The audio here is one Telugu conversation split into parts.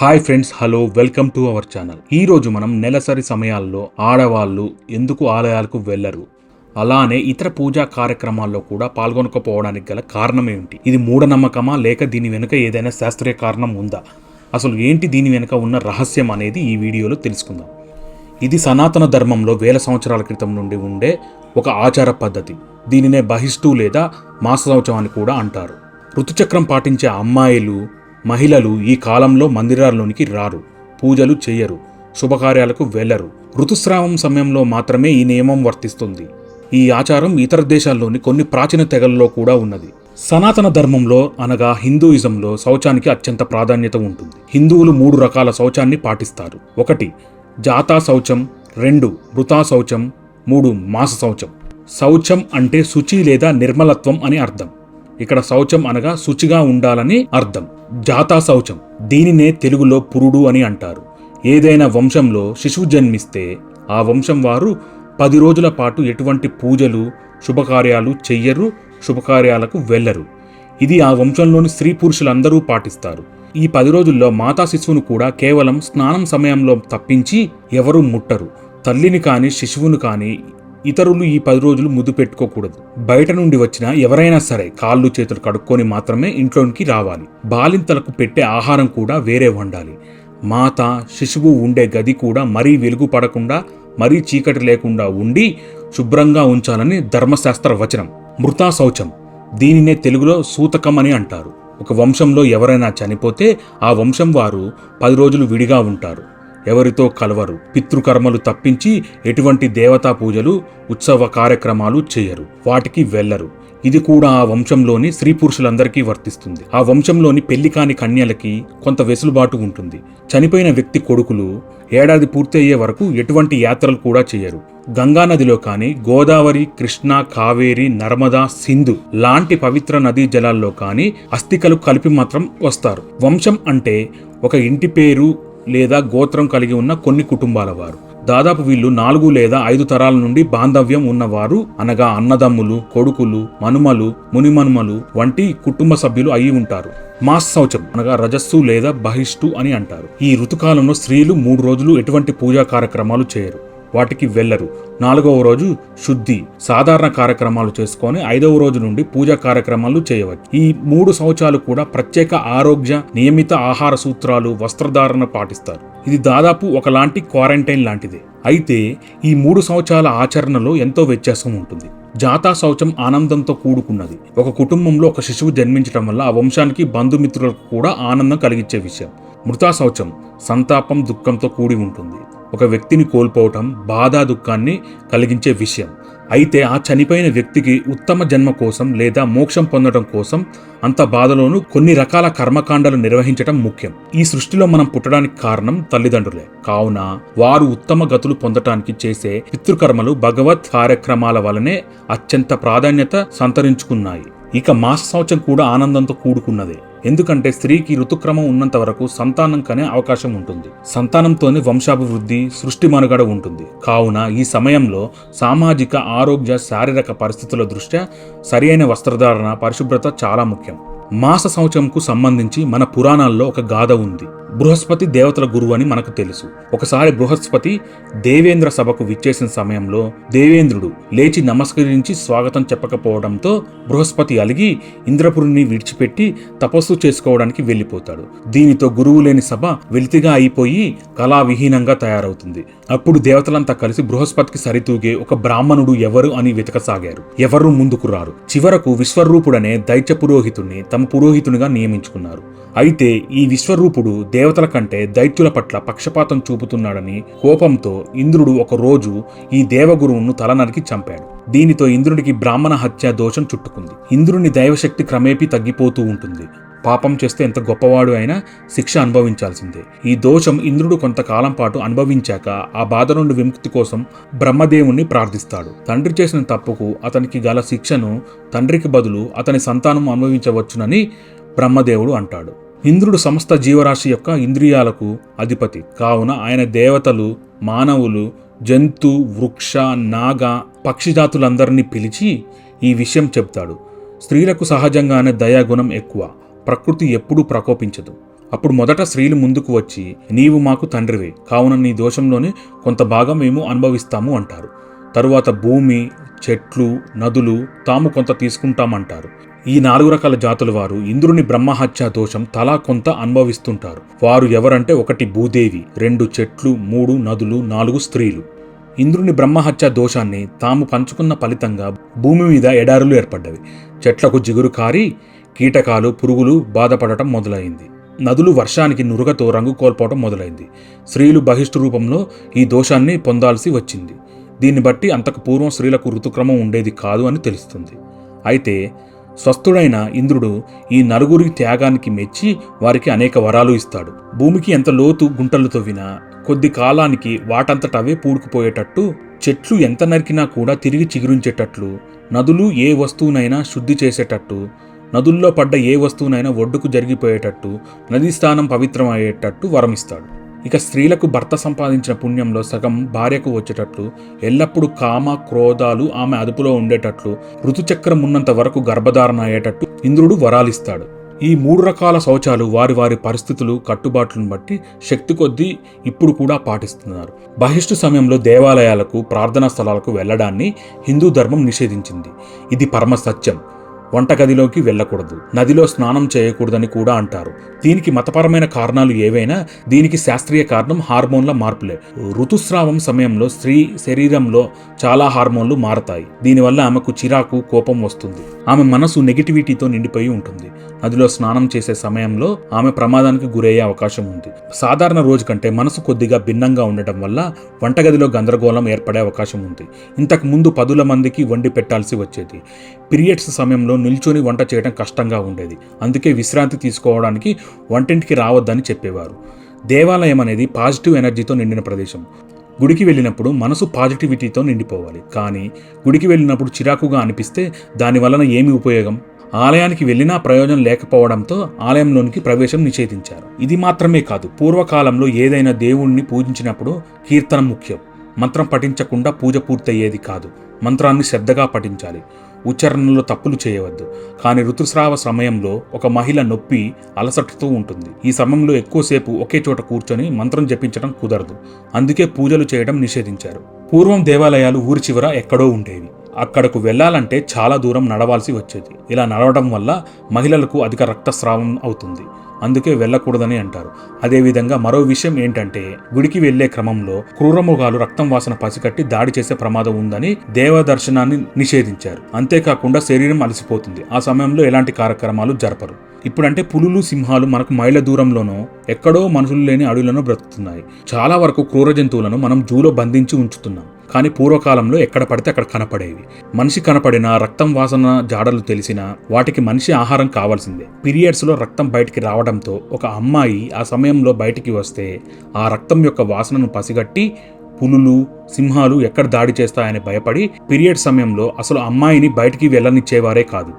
Hi friends hello welcome to our channel. ఈ రోజు మనం నెలసరి సమయాల్లో ఆడవాళ్ళు ఎందుకు ఆలయాలకు వెళ్ళరు? అలానే ఇతర పూజా కార్యక్రమాల్లో కూడా పాల్గొనకపోవడానికి గల కారణం ఏమిటి? ఇది మూఢనమ్మకమా లేక దీని వెనుక ఏదైనా శాస్త్రీయ కారణం ఉందా? అసలు ఏంటి దీని వెనుక ఉన్న రహస్యం అనేది ఈ వీడియోలో తెలుసుకుందాం. ఇది సనాతన ధర్మంలో వేల సంవత్సరాల క్రితం నుండి ఉండే ఒక ఆచార పద్ధతి. దీనినే బహిష్టు లేదా మాసశౌచం అని కూడా అంటారు. ఋతుచక్రం పాటించే అమ్మాయిలు మహిళలు ఈ కాలంలో మందిరాల్లోనికి రారు పూజలు చేయరు శుభకార్యాలకు వెళ్ళరు ఋతుస్రావం సమయంలో మాత్రమే ఈ నియమం వర్తిస్తుంది. ఈ ఆచారం ఇతర దేశాల్లోని కొన్ని ప్రాచీన తెగల్లో కూడా ఉన్నది. సనాతన ధర్మంలో అనగా హిందూయిజంలో శౌచానికి అత్యంత ప్రాధాన్యత ఉంటుంది. హిందువులు మూడు రకాల శౌచాన్ని పాటిస్తారు. ఒకటి జాతా శౌచం రెండు మృతా శౌచం మూడు మాస శౌచం. శౌచం అంటే శుచి లేదా నిర్మలత్వం అని అర్థం. ఇక్కడ శౌచం అనగా శుచిగా ఉండాలని అర్థం. జాతా శౌచం. దీనినే తెలుగులో పురుడు అని అంటారు. ఏదైనా వంశంలో శిశువు జన్మిస్తే ఆ వంశం వారు పది రోజుల పాటు ఎటువంటి పూజలు శుభకార్యాలు చెయ్యరు శుభకార్యాలకు వెళ్ళరు. ఇది ఆ వంశంలోని స్త్రీ పురుషులందరూ పాటిస్తారు. ఈ పది రోజుల్లో మాతా శిశువును కూడా కేవలం స్నానం సమయంలో తప్పించి ఎవరూ ముట్టరు. తల్లిని కానీ శిశువును కానీ ఇతరులు ఈ పది రోజులు ముద్దు పెట్టుకోకూడదు. బయట నుండి వచ్చిన ఎవరైనా సరే కాళ్ళు చేతులు కడుక్కొని మాత్రమే ఇంట్లోనికి రావాలి. బాలింతలకు పెట్టే ఆహారం కూడా వేరే వండాలి. మాత శిశువు ఉండే గది కూడా మరీ వెలుగు పడకుండా మరీ చీకటి లేకుండా ఉండి శుభ్రంగా ఉంచాలని ధర్మశాస్త్ర వచనం మృతా శౌచం దీనినే తెలుగులో సూతకం అని అంటారు. ఒక వంశంలో ఎవరైనా చనిపోతే ఆ వంశం వారు పది రోజులు విడిగా ఉంటారు. ఎవరితో కలవరు. పితృకర్మలు తప్పించి ఎటువంటి దేవతా పూజలు ఉత్సవ కార్యక్రమాలు చేయరు. వాటికి వెళ్ళరు ఇది కూడా ఆ వంశంలోని స్త్రీ పురుషులందరికీ వర్తిస్తుంది. ఆ వంశంలోని పెళ్ళి కాని కన్యలకి కొంత వెసులుబాటు ఉంటుంది. చనిపోయిన వ్యక్తి కొడుకులు ఏడాది పూర్తయ్యే వరకు ఎటువంటి యాత్రలు కూడా చేయరు. గంగా నదిలో కానీ గోదావరి కృష్ణ కావేరి నర్మదా సింధు లాంటి పవిత్ర నదీ జలాల్లో కానీ అస్థికలు కలిపి మాత్రం వస్తారు. వంశం అంటే ఒక ఇంటి పేరు లేదా గోత్రం కలిగి ఉన్న కొన్ని కుటుంబాల వారు. దాదాపు వీళ్ళు నాలుగు లేదా ఐదు తరాల నుండి బాంధవ్యం ఉన్నవారు అనగా అన్నదమ్ములు కొడుకులు మనుమలు మునిమనుమలు వంటి కుటుంబ సభ్యులు అయి ఉంటారు. మాస్ శౌచం అనగా రజస్సు లేదా బహిష్టు అని అంటారు. ఈ ఋతుకాలంలో స్త్రీలు మూడు రోజులు ఎటువంటి పూజా కార్యక్రమాలు చేయరు. వాటికి వెళ్ళరు నాలుగవ రోజు శుద్ధి సాధారణ కార్యక్రమాలు చేసుకొని ఐదవ రోజు నుండి పూజా కార్యక్రమాలు చేయవచ్చు. ఈ మూడు సంవత్సరాలు కూడా ప్రత్యేక ఆరోగ్య నియమిత ఆహార సూత్రాలు వస్త్రధారణ పాటిస్తారు. ఇది దాదాపు ఒకలాంటి క్వారంటైన్ లాంటిదే. అయితే ఈ మూడు సంవత్సరాల ఆచరణలో ఎంతో వ్యత్యాసం ఉంటుంది. జాతా శౌచం ఆనందంతో కూడుకున్నది. ఒక కుటుంబంలో ఒక శిశువు జన్మించడం వల్ల ఆ వంశానికి బంధుమిత్రులకు కూడా ఆనందం కలిగించే విషయం. మృతా శౌచం సంతాపం దుఃఖంతో కూడి ఉంటుంది. ఒక వ్యక్తిని కోల్పోవటం బాధా దుఃఖాన్ని కలిగించే విషయం. అయితే ఆ చనిపోయిన వ్యక్తికి ఉత్తమ జన్మ కోసం లేదా మోక్షం పొందడం కోసం అంత బాధలోనూ కొన్ని రకాల కర్మకాండాలు నిర్వహించడం ముఖ్యం. ఈ సృష్టిలో మనం పుట్టడానికి కారణం తల్లిదండ్రులే. కావున వారు ఉత్తమ గతులు పొందటానికి చేసే పితృకర్మలు భగవత్ కార్యక్రమాల వలనే అత్యంత ప్రాధాన్యత సంతరించుకున్నాయి. ఇక మాస సంవత్సరం కూడా ఆనందంతో కూడుకున్నదే. ఎందుకంటే స్త్రీకి ఋతుక్రమం ఉన్నంత వరకు సంతానం కనే అవకాశం ఉంటుంది. సంతానంతోనే వంశాభివృద్ధి సృష్టి మనుగడ ఉంటుంది. కావున ఈ సమయంలో సామాజిక ఆరోగ్య శారీరక పరిస్థితుల దృష్ట్యా సరియైన వస్త్రధారణ పరిశుభ్రత చాలా ముఖ్యం. మాస సంవత్సరంకు సంబంధించి మన పురాణాల్లో ఒక గాథ ఉంది. బృహస్పతి దేవతల గురువు అని మనకు తెలుసు. ఒకసారి బృహస్పతి దేవేంద్ర సభకు విచ్చేసిన సమయంలో దేవేంద్రుడు లేచి నమస్కరించి స్వాగతం చెప్పకపోవడంతో బృహస్పతి అలిగి ఇంద్రపురుణ్ణి విడిచిపెట్టి తపస్సు చేసుకోవడానికి వెళ్ళిపోతాడు. దీనితో గురువు లేని సభ వెలితిగా అయిపోయి కళావిహీనంగా తయారవుతుంది. అప్పుడు దేవతలంతా కలిసి బృహస్పతికి సరితూగే ఒక బ్రాహ్మణుడు ఎవరు అని వెతకసాగారు. ఎవరు ముందుకు రారు. చివరకు విశ్వరూపుడనే దైత్య పురోహితుడిని తమ పురోహితునిగా నియమించుకున్నారు. అయితే ఈ విశ్వరూపుడు దేవతల కంటే దైత్యుల పట్ల పక్షపాతం చూపుతున్నాడని కోపంతో ఇంద్రుడు ఒక రోజు ఈ దేవగురువును తలనరికి చంపాడు. దీనితో ఇంద్రుడికి బ్రాహ్మణ హత్య దోషం చుట్టుకుంది. ఇంద్రుని దైవశక్తి క్రమేపీ తగ్గిపోతూ ఉంటుంది. పాపం చేస్తే ఎంత గొప్పవాడు అయినా శిక్ష అనుభవించాల్సిందే. ఈ దోషం ఇంద్రుడు కొంతకాలం పాటు అనుభవించాక ఆ బాధ నుండి విముక్తి కోసం బ్రహ్మదేవుణ్ణి ప్రార్థిస్తాడు. తండ్రి చేసిన తప్పుకు అతనికి గల శిక్షను తండ్రికి బదులు అతని సంతానం అనుభవించవచ్చునని బ్రహ్మదేవుడు అంటాడు. ఇంద్రుడు సమస్త జీవరాశి యొక్క ఇంద్రియాలకు అధిపతి. కావున ఆయన దేవతలు మానవులు జంతు వృక్ష నాగ పక్షిజాతులందరినీ పిలిచి ఈ విషయం చెప్తాడు స్త్రీలకు సహజంగానే దయాగుణం ఎక్కువ. ప్రకృతి ఎప్పుడూ ప్రకోపించదు. అప్పుడు మొదట స్త్రీలు ముందుకు వచ్చి నీవు మాకు తండ్రివే. కావున నీ దోషంలోనే కొంత భాగం మేము అనుభవిస్తాము అంటారు. తరువాత భూమి చెట్లు నదులు తాము కొంత తీసుకుంటామంటారు. ఈ నాలుగు రకాల జాతుల వారు ఇంద్రుని బ్రహ్మహత్య దోషం తలా కొంత అనుభవిస్తుంటారు. వారు ఎవరంటే ఒకటి భూదేవి రెండు చెట్లు మూడు నదులు నాలుగు స్త్రీలు. ఇంద్రుని బ్రహ్మహత్య దోషాన్ని తాము పంచుకున్న ఫలితంగా భూమి మీద ఎడారులు ఏర్పడ్డవి. చెట్లకు జిగురు కారి కీటకాలు పురుగులు బాధపడటం మొదలైంది. నదులు వర్షానికి నురుగతో రంగు కోల్పోవటం మొదలైంది. స్త్రీలు బహిష్టు రూపంలో ఈ దోషాన్ని పొందాల్సి వచ్చింది. దీన్ని బట్టి అంతకు పూర్వం స్త్రీలకు ఋతుక్రమం ఉండేది కాదు అని తెలుస్తుంది. అయితే స్వస్థుడైన ఇంద్రుడు ఈ నలుగురి త్యాగానికి మెచ్చి వారికి అనేక వరాలు ఇస్తాడు. భూమికి ఎంత లోతు గుంటలు తవ్వినా కొద్ది కాలానికి వాటంతటవే పూడుకుపోయేటట్టు చెట్లు ఎంత నరికినా కూడా తిరిగి చిగురించేటట్లు నదులు ఏ వస్తువునైనా శుద్ధి చేసేటట్టు నదుల్లో పడ్డ ఏ వస్తువునైనా ఒడ్డుకు జరిగిపోయేటట్టు నదీ స్థానం పవిత్రం అయ్యేటట్టు వరమిస్తాడు. ఇక స్త్రీలకు భర్త సంపాదించిన పుణ్యంలో సగం భార్యకు వచ్చేటట్లు ఎల్లప్పుడూ కామ క్రోధాలు ఆమె అదుపులో ఉండేటట్లు ఋతుచక్రం ఉన్నంత వరకు గర్భధారణ అయ్యేటట్టు ఇంద్రుడు వరాలిస్తాడు. ఈ మూడు రకాల శౌచాలు వారి వారి పరిస్థితులు కట్టుబాట్లను బట్టి శక్తి కొద్దీ ఇప్పుడు కూడా పాటిస్తున్నారు. బహిష్టు సమయంలో దేవాలయాలకు ప్రార్థనా స్థలాలకు వెళ్ళడాన్ని హిందూ ధర్మం నిషేధించింది. ఇది పరమ సత్యం. వంటగదిలోకి వెళ్ళకూడదు. నదిలో స్నానం చేయకూడదని కూడా అంటారు. దీనికి మతపరమైన కారణాలు ఏవైనా? దీనికి శాస్త్రీయ కారణం హార్మోన్ల మార్పులే. ఋతుస్రావం సమయంలో స్త్రీ శరీరంలో చాలా హార్మోన్లు మారతాయి. దీనివల్ల ఆమెకు చిరాకు కోపం వస్తుంది. ఆమె మనసు నెగిటివిటీతో నిండిపోయి ఉంటుంది. నదిలో స్నానం చేసే సమయంలో ఆమె ప్రమాదానికి గురయ్యే అవకాశం ఉంది. సాధారణ రోజు కంటే మనసు కొద్దిగా భిన్నంగా ఉండటం వల్ల వంటగదిలో గందరగోళం ఏర్పడే అవకాశం ఉంది. ఇంతకు ముందు పదుల మందికి వండి పెట్టాల్సి వచ్చేది. పీరియడ్స్ సమయంలో నిల్చొని వంట చేయడం కష్టంగా ఉండేది. అందుకే విశ్రాంతి తీసుకోవడానికి వంటింటికి రావద్దని చెప్పేవారు. దేవాలయం అనేది పాజిటివ్ ఎనర్జీతో నిండిన ప్రదేశం. గుడికి వెళ్ళినప్పుడు మనసు పాజిటివిటీతో నిండిపోవాలి. కానీ గుడికి వెళ్ళినప్పుడు చిరాకుగా అనిపిస్తే దాని వలన ఏమి ఉపయోగం? ఆలయానికి వెళ్ళినా ప్రయోజనం లేకపోవడంతో ఆలయంలోనికి ప్రవేశం నిషేధించారు. ఇది మాత్రమే కాదు పూర్వకాలంలో ఏదైనా దేవుణ్ణి పూజించినప్పుడు కీర్తన ముఖ్యం. మంత్రం పఠించకుండా పూజ పూర్తయ్యేది కాదు. మంత్రాన్ని శ్రద్ధగా పఠించాలి. ఉచ్చారణలో తప్పులు చేయవద్దు. కానీ ఋతుస్రావ సమయంలో ఒక మహిళ నొప్పి అలసటతో ఉంటుంది. ఈ సమయంలో ఎక్కువసేపు ఒకే చోట కూర్చొని మంత్రం జపించడం కుదరదు. అందుకే పూజలు చేయడం నిషేధించారు. పూర్వం దేవాలయాలు ఊరి చివర ఎక్కడో ఉండేవి. అక్కడకు వెళ్ళాలంటే చాలా దూరం నడవాల్సి వచ్చేది. ఇలా నడవడం వల్ల మహిళలకు అధిక రక్తస్రావం అవుతుంది. అందుకే వెళ్ళకూడదని అంటారు. అదేవిధంగా మరో విషయం ఏంటంటే గుడికి వెళ్ళే క్రమంలో క్రూరమృగాలు రక్తం వాసన పసికట్టి దాడి చేసే ప్రమాదం ఉందని దేవ దర్శనాన్ని నిషేధించారు. అంతేకాకుండా శరీరం అలసిపోతుంది. ఆ సమయంలో ఎలాంటి కార్యక్రమాలు జరపరు. ఇప్పుడంటే పులులు సింహాలు మనకు మైళ్ళ దూరంలోనో ఎక్కడో మనుషులు లేని అడవులను బ్రతుకుతున్నాయి. చాలా వరకు క్రూర జంతువులను మనం జూలో బంధించి ఉంచుతున్నాం. కానీ పూర్వకాలంలో ఎక్కడ పడితే అక్కడ కనపడేవి. మనిషి కనపడిన రక్తం వాసన జాడలు తెలిసినా వాటికి మనిషి ఆహారం కావాల్సిందే. పీరియడ్స్లో రక్తం బయటికి రావడంతో ఒక అమ్మాయి ఆ సమయంలో బయటికి వస్తే ఆ రక్తం యొక్క వాసనను పసిగట్టి పులులు సింహాలు ఎక్కడ దాడి చేస్తాయని భయపడి పీరియడ్ సమయంలో అసలు అమ్మాయిని బయటికి వెళ్ళనిచ్చేవారే కాదు.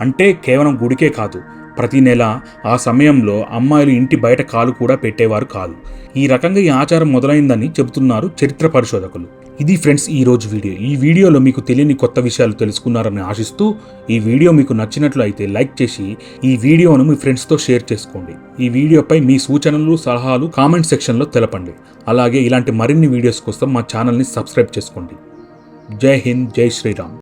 అంటే కేవలం గుడికే కాదు. ప్రతి నెల ఆ సమయంలో అమ్మాయిలు ఇంటి బయట కాలు కూడా పెట్టేవారు కాదు. ఈ రకంగా ఈ ఆచారం మొదలైందని చెబుతున్నారు చరిత్ర పరిశోధకులు. ఇది ఫ్రెండ్స్ ఈ రోజు వీడియో. ఈ వీడియోలో మీకు తెలియని కొత్త విషయాలు తెలుసుకున్నారని ఆశిస్తూ ఈ వీడియో మీకు నచ్చినట్లు అయితే లైక్ చేసి ఈ వీడియోను మీ ఫ్రెండ్స్తో షేర్ చేసుకోండి. ఈ వీడియోపై మీ సూచనలు సలహాలు కామెంట్ సెక్షన్లో తెలపండి. అలాగే ఇలాంటి మరిన్ని వీడియోస్ కోసం మా ఛానల్ని సబ్స్క్రైబ్ చేసుకోండి. జై హింద్ జై శ్రీరామ్.